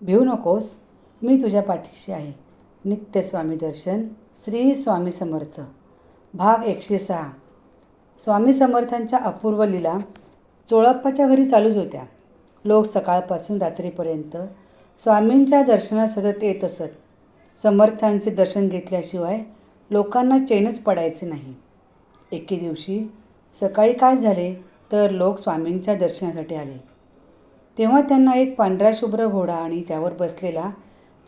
भिऊ नकोस मी तुझ्या पाठीशी आहे. नित्य स्वामी दर्शन श्री स्वामी समर्थ. भाग एकशे सहा. स्वामी समर्थांच्या अपूर्व लीला चोळप्पाच्या घरी चालूच होत्या. लोक सकाळपासून रात्रीपर्यंत स्वामींच्या दर्शनात सतत येत असत. समर्थांचे दर्शन घेतल्याशिवाय लोकांना चैनच पडायचे नाही. एके दिवशी सकाळी काय झाले तर लोक स्वामींच्या दर्शनासाठी आले. तेव्हा त्यांना एक पांढरा शुभ्र घोडा आणि त्यावर बसलेला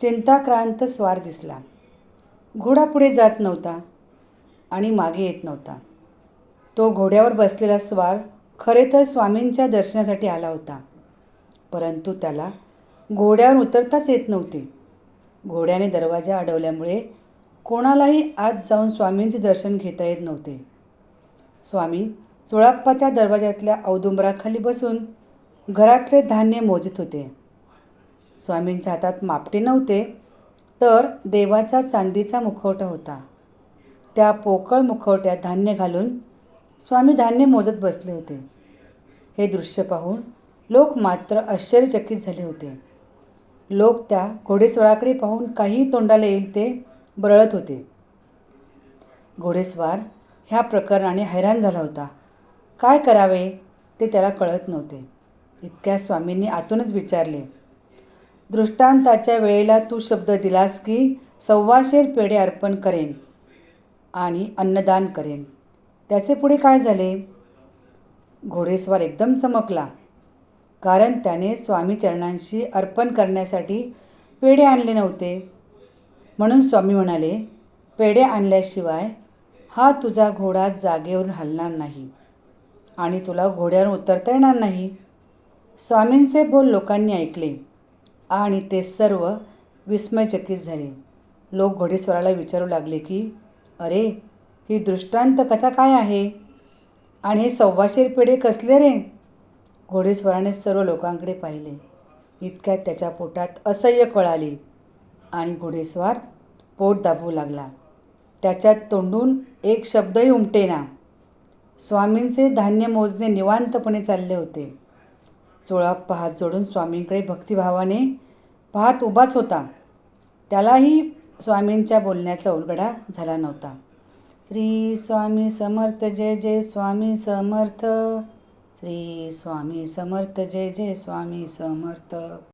चिंताक्रांत स्वार दिसला. घोडा पुढे जात नव्हता आणि मागे येत नव्हता. तो घोड्यावर बसलेला स्वार खरे तर स्वामींच्या दर्शनासाठी आला होता. परंतु त्याला घोड्यावर उतरताच येत नव्हते. घोड्याने दरवाजा अडवल्यामुळे कोणालाही आत जाऊन स्वामींचे दर्शन घेता येत नव्हते. स्वामी चोळाप्पाच्या दरवाजातल्या औदुंबराखाली बसून घरातले धान्य मोजत होते. स्वामींच्या हातात मापटे नव्हते तर देवाचा चांदीचा मुखवटा होता. त्या पोकळ मुखवट्यात धान्य घालून स्वामी धान्य मोजत बसले होते. हे दृश्य पाहून लोक मात्र आश्चर्यचकित झाले होते. लोक त्या घोडेस्वाराकडे पाहून काही तोंडाला येईल ते बरळत होते. घोडेस्वार ह्या प्रकरणाने हैराण झाला होता. काय करावे ते त्याला कळत नव्हते. इतक्या स्वामींनी आतूनच विचारले दृष्टांताच्या वेळेला तू शब्द दिलास की सव्वाशेर पेढे अर्पण करेन आणि अन्नदान करेन. त्याचे पुढे काय झाले? घोडेस्वार एकदम चमकला कारण त्याने स्वामी चरणांशी अर्पण करण्यासाठी पेढे आणले नव्हते. म्हणून स्वामी म्हणाले पेढे आणल्याशिवाय हा तुझा घोडा जागेवरून हलणार नाही आणि तुला घोड्यावर उतरता येणार नाही. स्वामींचे बोल लोकांनी ऐकले आणि ते सर्व विस्मयचकित झाले. लोक घोडेस्वराला विचारू लागले की अरे ही दृष्टांत कथा काय आहे? आणि हे सव्वाशे पेढे कसले रे? घोडेस्वराने सर्व लोकांकडे पाहिले. इतक्यात त्याच्या पोटात असह्य कळ आली आणि घोडेस्वार पोट दाबू लागला. त्याच्यात तोंडून एक शब्दही उमटेना. स्वामींचे धान्य मोजणे निवांतपणे चालले होते. चोळाप्पा हात जोडून स्वामींकडे भक्तिभावाने पाहत उभाच होता. त्यालाही स्वामींच्या बोलण्याचा उलगडा झाला नव्हता. श्री स्वामी समर्थ जय जय स्वामी समर्थ. श्री स्वामी समर्थ जय जय स्वामी समर्थ.